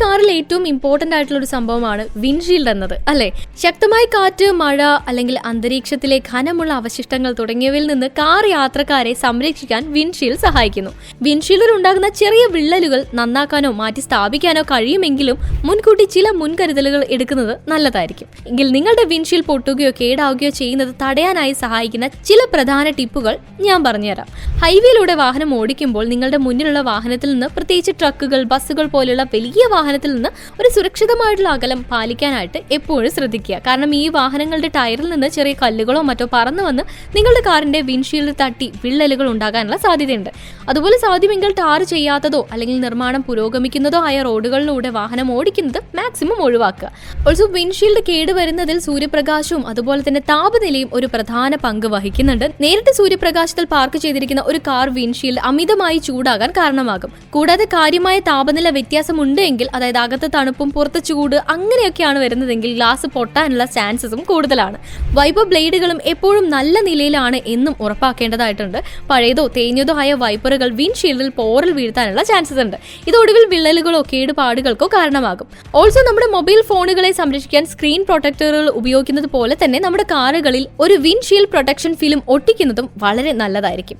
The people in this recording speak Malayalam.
കാറിൽ ഏറ്റവും ഇമ്പോർട്ടന്റ് ആയിട്ടുള്ള ഒരു സംഭവമാണ് വിൻഷീൽഡ് എന്നത് അല്ലെ? ശക്തമായ കാറ്റ് മഴ അല്ലെങ്കിൽ അന്തരീക്ഷത്തിലെ ഘനമുള്ള അവശിഷ്ടങ്ങൾ തുടങ്ങിയവയിൽ നിന്ന് കാർ യാത്രക്കാരെ സംരക്ഷിക്കാൻ വിൻഷീൽഡ് സഹായിക്കുന്നു. വിൻഷീൽഡിൽ ഉണ്ടാകുന്ന ചെറിയ വിള്ളലുകൾ നന്നാക്കാനോ മാറ്റി സ്ഥാപിക്കാനോ കഴിയുമെങ്കിലും മുൻകൂട്ടി ചില മുൻകരുതലുകൾ എടുക്കുന്നത് നല്ലതായിരിക്കും. എങ്കിൽ നിങ്ങളുടെ വിൻഷീൽഡ് പൊട്ടുകയോ കേടാവുകയോ ചെയ്യുന്നത് തടയാനായി സഹായിക്കുന്ന ചില പ്രധാന ടിപ്പുകൾ ഞാൻ പറഞ്ഞുതരാം. ഹൈവേയിലൂടെ വാഹനം ഓടിക്കുമ്പോൾ നിങ്ങളുടെ മുന്നിലുള്ള വാഹനത്തിൽ നിന്ന് പ്രത്യേകിച്ച് ട്രക്കുകൾ ബസ്സുകൾ പോലുള്ള വലിയ വാഹനത്തിൽ നിന്ന് ഒരു സുരക്ഷിതമായിട്ടുള്ള അകലം പാലിക്കാനായിട്ട് എപ്പോഴും ശ്രദ്ധിക്കുക. കാരണം ഈ വാഹനങ്ങളുടെ ടയറിൽ നിന്ന് ചെറിയ കല്ലുകളോ മറ്റോ പറന്നു വന്ന് നിങ്ങളുടെ കാറിന്റെ വിൻഷീൽഡ് തട്ടി വിള്ളലുകൾ ഉണ്ടാകാനുള്ള സാധ്യതയുണ്ട്. അതുപോലെ സാധ്യമെങ്കിൽ ടാർ ചെയ്യാത്തതോ അല്ലെങ്കിൽ നിർമ്മാണം പുരോഗമിക്കുന്നതോ ആയ റോഡുകളിലൂടെ വാഹനം ഓടിക്കുന്നത് മാക്സിമം ഒഴിവാക്കുക. ഓൾസോ വിൻഷീൽഡ് കേടുവരുന്നതിൽ സൂര്യപ്രകാശവും അതുപോലെ തന്നെ താപനിലയും ഒരു പ്രധാന പങ്ക് വഹിക്കുന്നുണ്ട്. നേരിട്ട് സൂര്യപ്രകാശത്തിൽ പാർക്ക് ചെയ്തിരിക്കുന്ന ഒരു കാർ വിൻഷീൽഡ് അമിതമായി ചൂടാകാൻ കാരണമാകും. കൂടാതെ കാര്യമായ താപനില വ്യത്യാസമുണ്ട് എങ്കിൽ അതായത് അകത്ത് തണുപ്പും പുറത്ത് ചൂട് അങ്ങനെയൊക്കെയാണ് വരുന്നതെങ്കിൽ ഗ്ലാസ് പൊട്ടാനുള്ള ചാൻസസും കൂടുതലാണ്. വൈപ്പർ ബ്ലേഡുകളും എപ്പോഴും നല്ല നിലയിലാണ് എന്നും ഉറപ്പാക്കേണ്ടതായിട്ടുണ്ട്. പഴയതോ തേഞ്ഞതോ ആയ വൈപ്പറുകൾ വിൻഷീൽഡിൽ പോറൽ വീഴ്ത്താനുള്ള ചാൻസസ് ഉണ്ട്. ഇത് ഒടുവിൽ വിള്ളലുകളോ കേടുപാടുകൾക്കോ കാരണമാകും. ഓൾസോ നമ്മുടെ മൊബൈൽ ഫോണുകളെ സംരക്ഷിക്കാൻ സ്ക്രീൻ പ്രൊട്ടക്ടറുകൾ ഉപയോഗിക്കുന്നത് പോലെ തന്നെ നമ്മുടെ കാറുകളിൽ ഒരു വിൻഷീൽഡ് പ്രൊട്ടക്ഷൻ ഫിലിം ഒട്ടിക്കുന്നതും വളരെ നല്ലതായിരിക്കും.